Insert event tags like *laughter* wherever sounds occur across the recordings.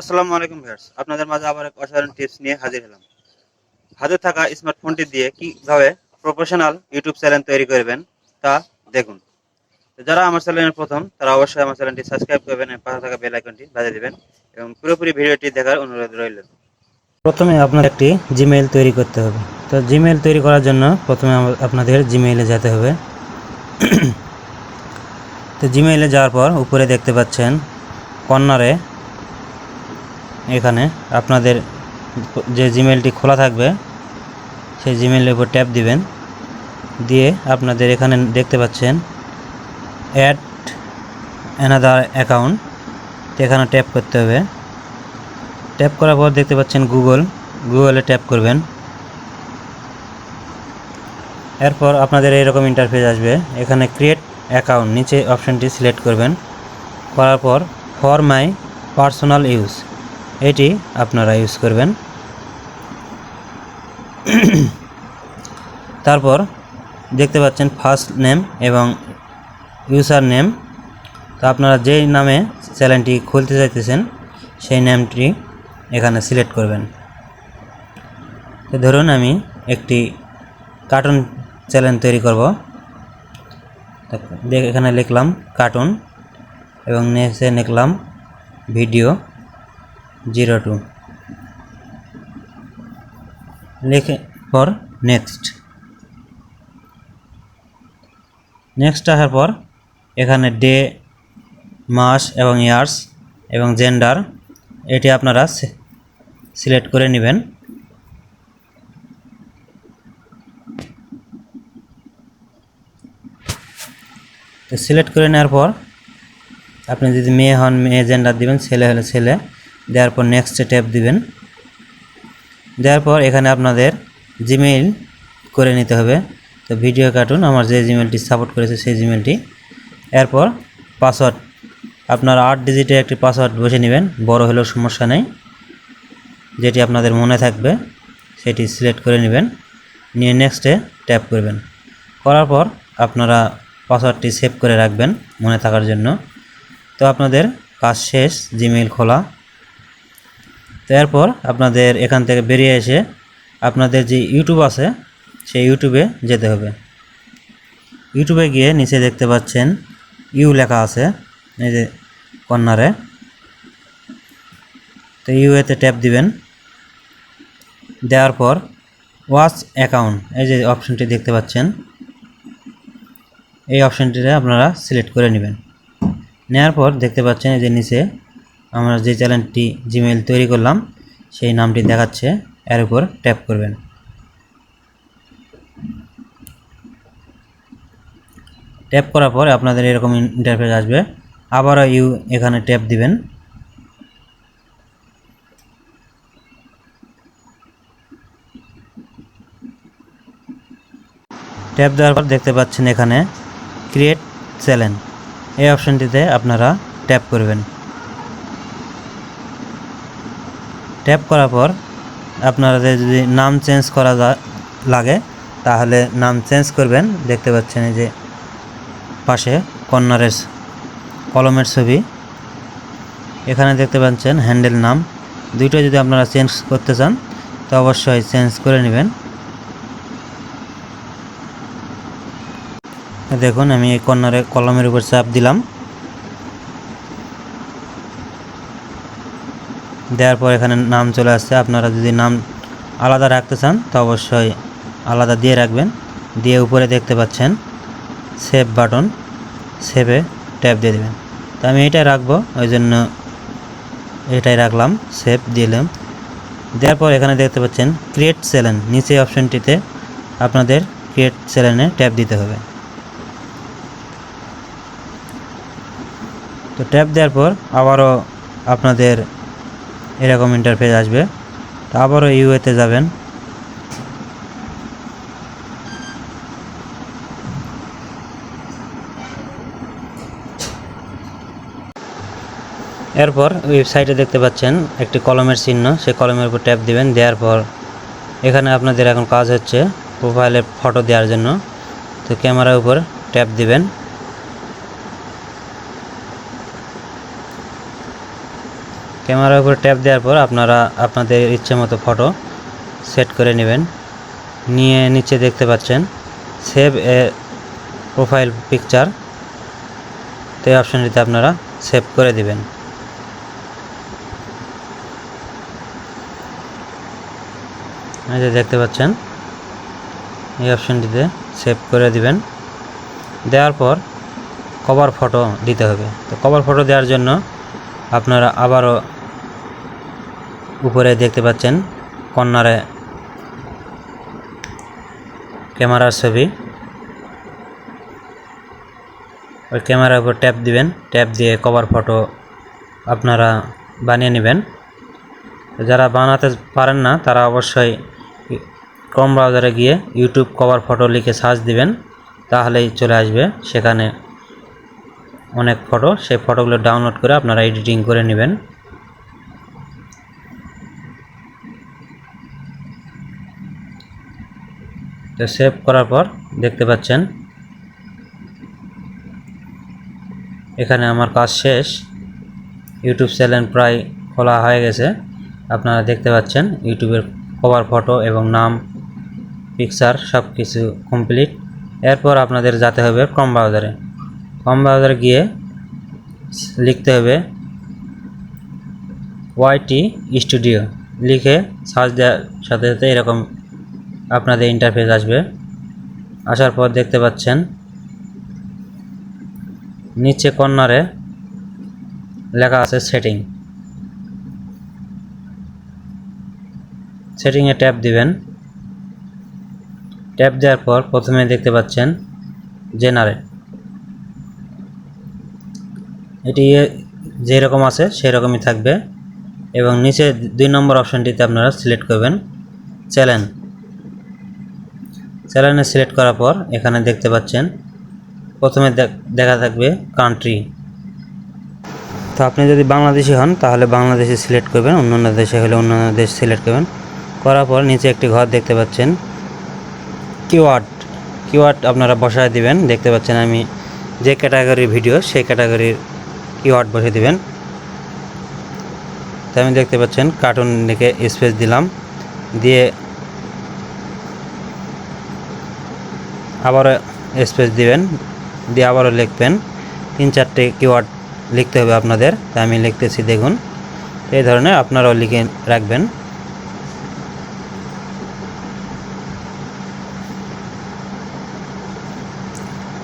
আসসালামু আলাইকুম ভিউয়ার্স। আপনাদের মাঝে আবার এক অসাধারণ টিপস নিয়ে হাজির হলাম। হাতে থাকা স্মার্টফোনটি দিয়ে কীভাবে প্রফেশনাল ইউটিউব চ্যানেল তৈরি করবেন তা দেখুন। যারা আমার চ্যানেলের প্রথম, তারা অবশ্যই আমার চ্যানেলটি সাবস্ক্রাইব করবেন এবং পাশে থাকা বেল আইকনটি বাজিয়ে দিবেন এবং পুরোপুরি ভিডিওটি দেখার অনুরোধ রইল। প্রথমে আপনার একটি জিমেইল তৈরি করতে হবে। তো জিমেইল তৈরি করার জন্য প্রথমে আপনাদের জিমেইলে যেতে হবে। তো জিমেইলে যাওয়ার পর উপরে দেখতে পাচ্ছেন কর্নারে এখানে আপনাদের যে জিমেলটি খোলা থাকবে, সেই জিমেলের উপর ট্যাপ দিবেন। দিয়ে আপনাদের এখানে দেখতে পাচ্ছেন অ্যাড অ্যানাদার অ্যাকাউন্ট এখানে ট্যাপ করতে হবে। ট্যাপ করার পর দেখতে পাচ্ছেন গুগল গুগলে ট্যাপ করবেন। এরপর আপনাদের এরকম ইন্টারফেস আসবে। এখানে ক্রিয়েট অ্যাকাউন্ট নিচে অপশানটি সিলেক্ট করবেন। করার পর ফর মাই পার্সোনাল ইউজ এটি আপনারা ইউজ করবেন। *clears throat* তারপর দেখতে পাচ্ছেন ফার্স্ট নেম এবং ইউজার নেম তো আপনারা যেই নামে চ্যানেলটি খুলতে চাইতেছেন, সেই নামটি এখানে সিলেক্ট করবেন। তো ধরুন আমি একটি কার্টুন চ্যানেল তৈরি করব। এখানে লিখলাম কার্টুন এবং নেক্সটে লিখলাম ভিডিও জিরো টু। লিখে পর নেক্সট নেক্সট আসার পর এখানে ডে, মাস এবং ইয়ার্স এবং জেন্ডার এটি আপনারা সিলেক্ট করে নেবেন। তো সিলেক্ট করে নেওয়ার পর আপনি যদি মেয়ে হন, মেয়ে জেন্ডার দিবেন, ছেলে হলে ছেলে। দেওয়ার পর নেক্সটে ট্যাপ দিবেন। দেওয়ার পর এখানে আপনাদের জিমেইল করে নিতে হবে। তো ভিডিও কার্টুন আমার যে জিমেলটি সাপোর্ট করেছে সেই জিমেলটি এরপর পাসওয়ার্ড আপনার আট ডিজিটের একটি পাসওয়ার্ড বসে নেবেন। বড় হলেও সমস্যা নেই। যেটি আপনাদের মনে থাকবে, সেটি সিলেক্ট করে নেবেন। নিয়ে নেক্সটে ট্যাপ করবেন। করার পর আপনারা পাসওয়ার্ডটি সেভ করে রাখবেন মনে থাকার জন্য। তো আপনাদের কাজ শেষ জিমেইল খোলা। তো এরপর আপনাদের এখান থেকে বেরিয়ে এসে আপনাদের যে ইউটিউব আছে, সেই ইউটিউবে যেতে হবে। ইউটিউবে গিয়ে নিচে দেখতে পাচ্ছেন ইউ লেখা আছে, এই যে কর্নারে। তো ইউএতে ট্যাপ দিবেন। দেওয়ার পর ওয়াচ অ্যাকাউন্ট, এই যে অপশনটি দেখতে পাচ্ছেন, এই অপশনটিতে আপনারা সিলেক্ট করে নেবেন। নেওয়ার পর দেখতে পাচ্ছেন এই যে নিচে আমরা যে চ্যানেলটি জিমেইল তৈরি করলাম, সেই নামটি দেখাচ্ছে। এর উপর ট্যাপ করবেন। ট্যাপ করার পর আপনাদের এরকম ইন্টারফেস আসবে। আবারও ইউ এখানে ট্যাপ দিবেন। ট্যাপ দেওয়ার পর দেখতে পাচ্ছেন এখানে ক্রিয়েট চ্যানেল। এই অপশনটিতে আপনারা ট্যাপ করবেন। ট্যাপ করার পর আপনাদের যদি নাম চেঞ্জ করা লাগে, তাহলে নাম চেঞ্জ করবেন। দেখতে পাচ্ছেন যে পাশে কর্নারের কলমের ছবি। এখানে দেখতে পাচ্ছেন হ্যান্ডেল নাম। দুইটা যদি আপনারা চেঞ্জ করতে চান, তো অবশ্যই চেঞ্জ করে নেবেন। দেখুন, আমি এই কর্নারে কলমের উপর চাপ দিলাম। দেওয়ার পর এখানে নাম চলে আসছে। আপনারা যদি নাম আলাদা রাখতে চান, তো অবশ্যই আলাদা দিয়ে রাখবেন। দিয়ে উপরে দেখতে পাচ্ছেন সেভ বাটন সেভে ট্যাপ দিয়ে দেবেন। তো আমি এটাই রাখব, ওই জন্য এটাই রাখলাম সেভ দিলাম। দেওয়ার পর এখানে দেখতে পাচ্ছেন ক্রিয়েট চ্যানেল নিচে অপশানটিতে আপনাদের ক্রিয়েট চ্যানেলে ট্যাপ দিতে হবে। তো ট্যাপ দেওয়ার পর আবারও আপনাদের এরকম ইন্টারফেস আসবে। তো ইউএতে যাবেন। এরপর ওয়েবসাইটে দেখতে পাচ্ছেন একটি কলমের চিহ্ন। সেই কলমের উপর ট্যাপ দিবেন। দেওয়ার পর এখানে আপনাদের এখন কাজ হচ্ছে প্রোফাইলে ফটো দেওয়ার জন্য। তো ক্যামেরার উপর ট্যাপ দিবেন। ক্যামেরার উপর ট্যাপ দেওয়ার পর আপনারা আপনাদের ইচ্ছে মতো ফটো সেট করে নেবেন। নিয়ে নিচে দেখতে পাচ্ছেন সেভ এ প্রোফাইল পিকচার তো এই অপশনটিতে আপনারা সেভ করে দিবেন। এই যে দেখতে পাচ্ছেন, এই অপশানটিতে সেভ করে দিবেন। দেওয়ার পর কভার ফটো দিতে হবে। তো কভার ফটো দেওয়ার জন্য আপনারা আবারও উপরে দেখতে পাচ্ছেন কর্নারে ক্যামেরার ছবি। ওই ক্যামেরার উপর ট্যাপ দিবেন, ট্যাপ দিয়ে কভার ফটো আপনারা বানিয়ে নেবেন। যারা বানাতে পারেন না, তারা অবশ্যই ক্রম ব্রাউজারে গিয়ে ইউটিউব কভার ফটো লিখে সার্চ দিবেন, তাহলেই চলে আসবে। সেখানে অনেক ফটো সেই ফটোগুলো ডাউনলোড করে আপনারা এডিটিং করে নেবেন। তো সেভ করার পর দেখতে পাচ্ছেন। এখানে আমার কাজ শেষ। ইউটিউব চ্যানেল প্রায় খোলা হয়ে গেছে। আপনারা দেখতে পাচ্ছেন ইউটিউবের কভার ফটো এবং নাম পিকচার সব কিছু কমপ্লিট এরপর আপনাদের যেতে হবে কম ব্রাউজারে কম ব্রাউজারে গিয়ে লিখতে হবে ওয়াইটি স্টুডিও লিখে সার্চ দেওয়ার সাথে সাথে এরকম আপনাদের ইন্টারফেস আসবে। আসার পর দেখতে পাচ্ছেন, নিচে কর্নারে লেখা আছে সেটিং সেটিংয়ে ট্যাপ দিবেন। ট্যাপ দেওয়ার পর প্রথমে দেখতে পাচ্ছেন জেনারেট এটি যেরকম আছে সেই রকমই থাকবে এবং নিচে দুই নম্বর অপশানটিতে আপনারা সিলেক্ট করবেন চ্যানেল চ্যানেলে সিলেক্ট করার পর এখানে দেখতে পাচ্ছেন, প্রথমে দেখ- দেখা থাকবে কান্ট্রি তো আপনি যদি বাংলাদেশি হন, তাহলে বাংলাদেশে সিলেক্ট করবেন অন্যান্য দেশে হলে অন্যান্য দেশ সিলেক্ট করবেন। করার পর নিচে একটি ঘর দেখতে পাচ্ছেন কিওয়ার্ড কিওয়ার্ড আপনারা বসায় দিবেন, দেখতে পাচ্ছেন আমি যে ক্যাটাগরির ভিডিও সেই ক্যাটাগরির কিওয়ার্ড বসে দিবেন। তো আমি দেখতে পাচ্ছেন কার্টুন লিখে স্পেস দিলাম, দিয়ে আবারও স্পেস দিবেন, দিয়ে আবারও লিখবেন। তিন চারটে কিওয়ার্ড লিখতে হবে আপনাদের তাই আমি লিখতেছি, দেখুন। এই ধরনের আপনারাও লিখে রাখবেন।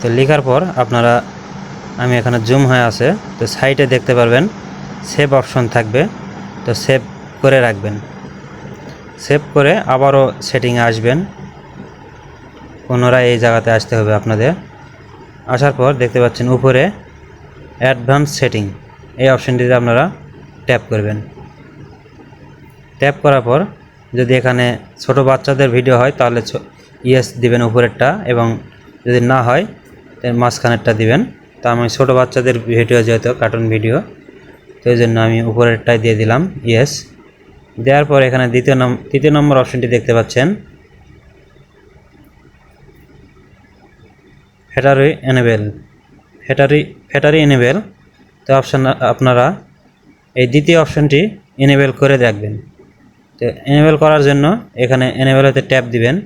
তো লেখার পর আপনারা, আমি এখানে জুম হয়ে আছে, তো সাইটে দেখতে পারবেন সেভ অপশন থাকবে, তো সেভ করে রাখবেন। সেভ করে আবারও সেটিংয়ে আসবেন। পুনরায় এই জায়গাতে আসতে হবে আপনাদের। আসার পর দেখতে পাচ্ছেন উপরে অ্যাডভান্স সেটিং। এই অপশনটিতে আপনারা ট্যাপ করবেন। ট্যাপ করার পর যদি এখানে ছোট বাচ্চাদের ভিডিও হয়, তাহলে ইয়েস দিবেন উপরেরটা এবং যদি না হয় মাঝখানেরটা দিবেন। তা আমি ছোট বাচ্চাদের ভিডিও যেহেতু কার্টুন ভিডিও, তো এই জন্য আমি উপরেরটাই দিয়ে দিলাম, ইয়েস। দেওয়ার পর এখানে দ্বিতীয় নম্বর তৃতীয় নম্বর অপশনটি দেখতে পাচ্ছেন। ফ্যাটারি এনেবেল ফ্যাটারি ফ্যাটারি এনেবেল তো অপশান আপনারা এই দ্বিতীয় অপশানটি এনেবেল করে রাখবেন তো এনেবেল করার জন্য এখানে এনেবেলতে ট্যাপ দিবেন।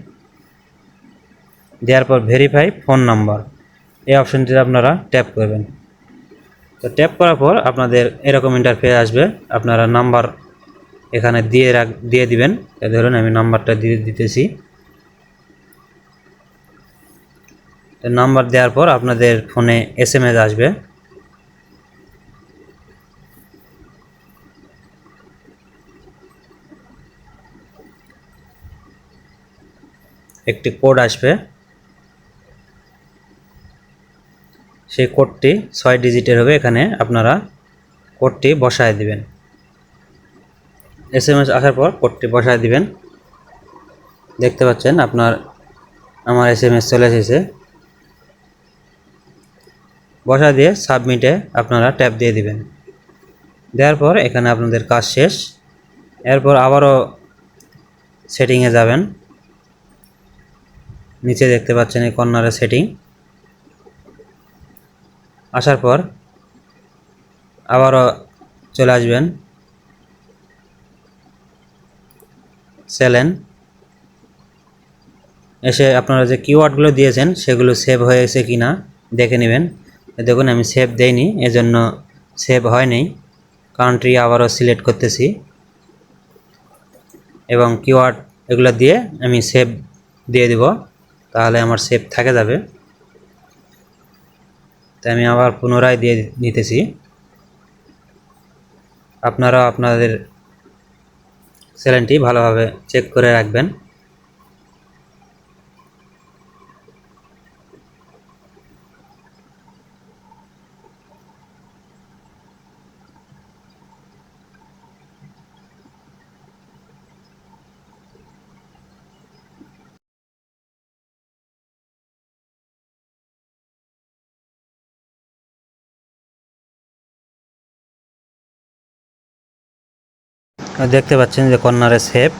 দেওয়ার পর ভেরিফাই ফোন নাম্বার এই অপশনটিতে আপনারা ট্যাপ করবেন। তো ট্যাপ করার পর আপনাদের এরকম ইন্টারফেস আসবে। আপনারা নাম্বার এখানে দিয়ে রাখ, দিয়ে দিবেন। ধরুন আমি নাম্বারটা দিয়ে দিতেছি। নাম্বার দেওয়ার পর আপনাদের ফোনে এস এম এস আসবে। একটি কোড আসবে। সেই কোডটি ছয় ডিজিটের হবে, এখানে আপনারা কোডটি বসায় দিবেন। এস এম এস আসার পর কোডটি বসায় দিবেন। দেখতে পাচ্ছেন আপনার, আমার এস এম এস চলে এসেছে। বসা দিয়ে সাবমিটে আপনারা ট্যাপ দিয়ে দিবেন। দেওয়ার পর এখানে আপনাদের কাজ শেষ। এরপর আবারও সেটিংয়ে যাবেন। নিচে দেখতে পাচ্ছেন এই কর্নারে সেটিং আসার পর আবারও চলে আসবেন। সেলেন এসে আপনারা যে কিওয়ার্ডগুলো দিয়েছেন সেগুলো সেভ হয়েছে কি না দেখে নেবেন। দেখুন, আমি সেভ দেইনি, এজন্য সেভ হয়নি। কান্ট্রি আবারও সিলেক্ট করতেছি। এবং কিওয়ার্ড এগুলো দিয়ে আমি সেভ দিয়ে দিব, তাহলে আমার সেভ থাকে যাবে। তাই আমি আবার পুনরায় দিয়ে নিতেছি। আপনারা আপনাদের চ্যানেলটি ভালোভাবে চেক করে রাখবেন। দেখতে পাচ্ছেন যে কর্নারে সেভ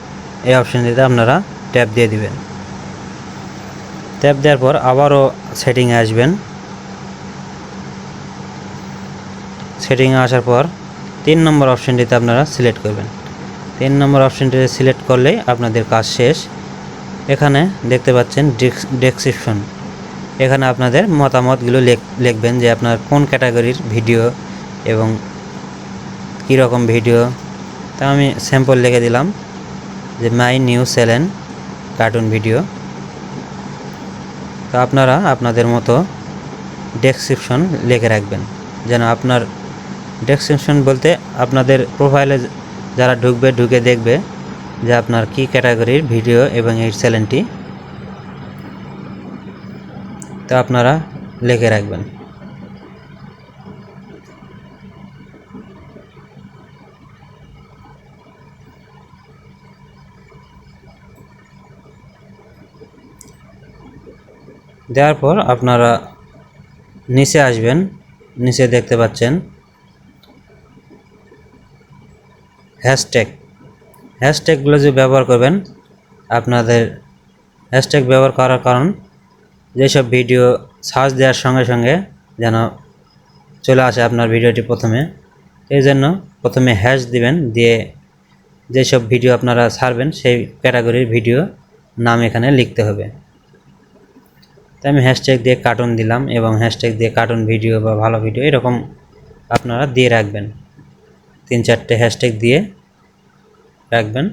এই অপশনটিতে আপনারা ট্যাপ দিয়ে দিবেন। ট্যাপ দেওয়ার পর আবারও সেটিংয়ে আসবেন। সেটিংয়ে আসার পর তিন নম্বর অপশনটিতে আপনারা সিলেক্ট করবেন। তিন নম্বর অপশনটিতে সিলেক্ট করলেই আপনাদের কাজ শেষ। এখানে দেখতে পাচ্ছেন ডেসক্রিপশন এখানে আপনাদের মতামতগুলো লেখ- লিখবেন যে আপনার কোন ক্যাটাগরির ভিডিও এবং কীরকম ভিডিও তা আমি স্যাম্পল লিখে দিলাম যে my new channel cartoon video তো আপনারা আপনাদের মতো ডেসক্রিপশন লিখে রাখবেন, যেন আপনার ডেসক্রিপশন বলতে আপনাদের প্রোফাইলে যারা ঢুকবে, ঢুকে দেখবে যে আপনার কি ক্যাটাগরির ভিডিও এবং এই চ্যানেলটি তো আপনারা লিখে রাখবেন। দেওয়ার পর আপনারা নিচে আসবেন, নিচে দেখতে পাচ্ছেন হ্যাশট্যাগ। হ্যাশট্যাগুলো যে ব্যবহার করবেন, আপনাদের হ্যাশট্যাগ ব্যবহার করার কারণ যেসব ভিডিও সার্চ দেওয়ার সঙ্গে সঙ্গে যেন চলে আসে আপনার ভিডিওটি প্রথমে। এই জন্য প্রথমে হ্যাশ দিবেন, দিয়ে যেসব ভিডিও আপনারা ছাড়বেন সেই ক্যাটাগরির ভিডিও নাম এখানে লিখতে হবে। তাই আমি হ্যাশট্যাগ দিয়ে কার্টুন দিলাম এবং হ্যাশট্যাগ দিয়ে কার্টুন ভিডিও বা ভালো ভিডিও এরকম আপনারা দিয়ে রাখবেন। তিন চারটে হ্যাশট্যাগ দিয়ে রাখবেন।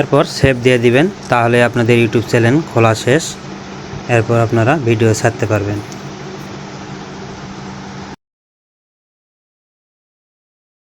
এরপর সেভ দিয়ে দিবেন, তাহলে আপনাদের ইউটিউব চ্যানেল খোলা শেষ। এরপর আপনারা ভিডিও ছাড়তে পারবেন।